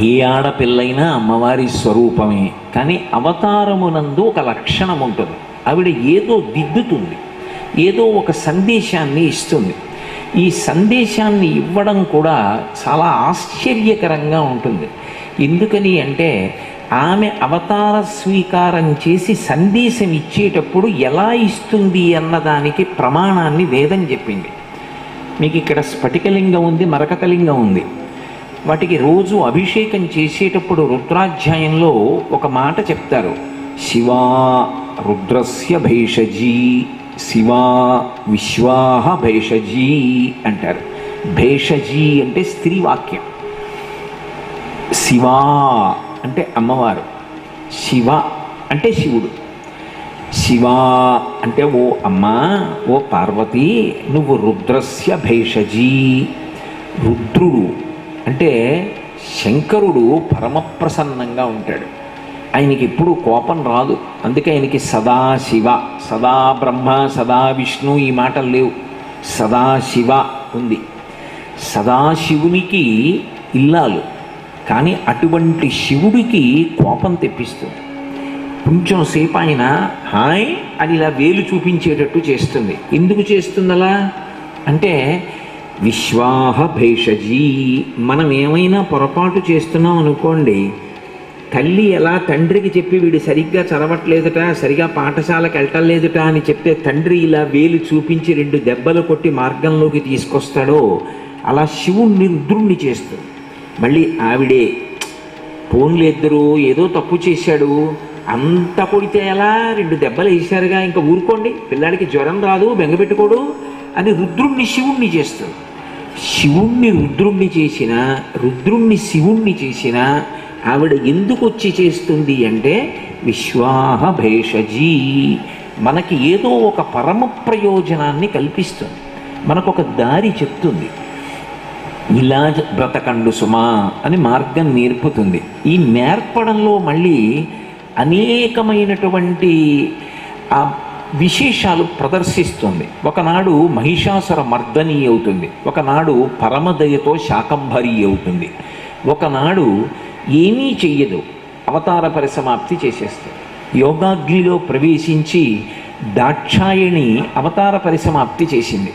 ఏ ఆడపిల్లైనా అమ్మవారి స్వరూపమే. కానీ అవతారమునందు ఒక లక్షణం ఉంటుంది. ఆవిడ ఏదో దిద్దుతుంది. ఏదో ఒక సందేశాన్ని ఇస్తుంది. ఈ సందేశాన్ని ఇవ్వడం కూడా చాలా ఆశ్చర్యకరంగా ఉంటుంది. ఎందుకని అంటే ఆమె అవతార స్వీకారం చేసి సందేశం ఇచ్చేటప్పుడు ఎలా ఇస్తుంది అన్నదానికి ప్రమాణాన్ని వేదం చెప్పింది. మీకు ఇక్కడ స్ఫటికలింగం ఉంది మరకతలింగం ఉంది. వాటికి రోజు అభిషేకం చేసేటప్పుడు రుద్రాధ్యాయంలో ఒక మాట చెప్తారు. శివా రుద్రస్య భేషజీ శివా విశ్వాహ భేషజీ అంటారు. భేషజీ అంటే స్త్రీ వాక్యం. శివా అంటే అమ్మవారు. శివ అంటే శివుడు. శివా అంటే ఓ అమ్మా ఓ పార్వతి నువ్వు రుద్రస్య భేషజీ రుద్రుడు. అంటే శంకరుడు పరమప్రసన్నంగా ఉంటాడు. ఆయనకి ఎప్పుడు కోపం రాదు. అందుకే ఆయనకి సదా శివ సదా బ్రహ్మ సదా విష్ణు ఈ మాటలు లేవు. సదా శివ ఉంది. సదాశివునికి ఇల్లాలు. కానీ అటువంటి శివుడికి కోపం తెప్పిస్తుంది. కొంచెం సేపు ఆయన హాయ్ అని ఇలా వేలు చూపించేటట్టు చేస్తుంది. ఎందుకు చేస్తుంది అలా అంటే విశ్వాహ భేషజీ. మనం ఏమైనా పొరపాటు చేస్తున్నాం అనుకోండి తల్లి ఎలా తండ్రికి చెప్పి వీడు సరిగ్గా చదవట్లేదుట సరిగా పాఠశాలకు వెళ్ళటలేదుట అని చెప్తే తండ్రి ఇలా వేలు చూపించి రెండు దెబ్బలు కొట్టి మార్గంలోకి తీసుకొస్తాడో అలా శివుణ్ణి రుద్రుణ్ణి చేస్తాడు మళ్ళీ ఆవిడే ఫోన్లు ఇద్దరు ఏదో తప్పు చేశాడు అంత కొడితే ఎలా? రెండు దెబ్బలు వేసారుగా ఇంకా ఊరుకోండి పిల్లాడికి జ్వరం రాదు బెంగపెట్టుకోడు అని రుద్రుణ్ణి శివుణ్ణి చేస్తుంది శివుణ్ణి రుద్రుణ్ణి చేసిన రుద్రుణ్ణి శివుణ్ణి చేసిన ఆవిడ ఎందుకు వచ్చి చేస్తుంది అంటే విశ్వాహ భేషజీ. మనకి ఏదో ఒక పరమ ప్రయోజనాన్ని కల్పిస్తుంది. మనకొక దారి చెప్తుంది. ఇలా బ్రతకండు సుమా అని మార్గం నేర్పుతుంది. ఈ నేర్పడంలో మళ్ళీ అనేకమైనటువంటి విశేషాలు ప్రదర్శిస్తుంది. ఒకనాడు మహిషాసుర మర్దని అవుతుంది. ఒకనాడు పరమదయతో శాకంభరి అవుతుంది. ఒకనాడు ఏమీ చెయ్యదు. అవతార పరిసమాప్తి చేసేస్తుంది. యోగాగ్నిలో ప్రవేశించి దాక్షాయణి అవతార పరిసమాప్తి చేసింది.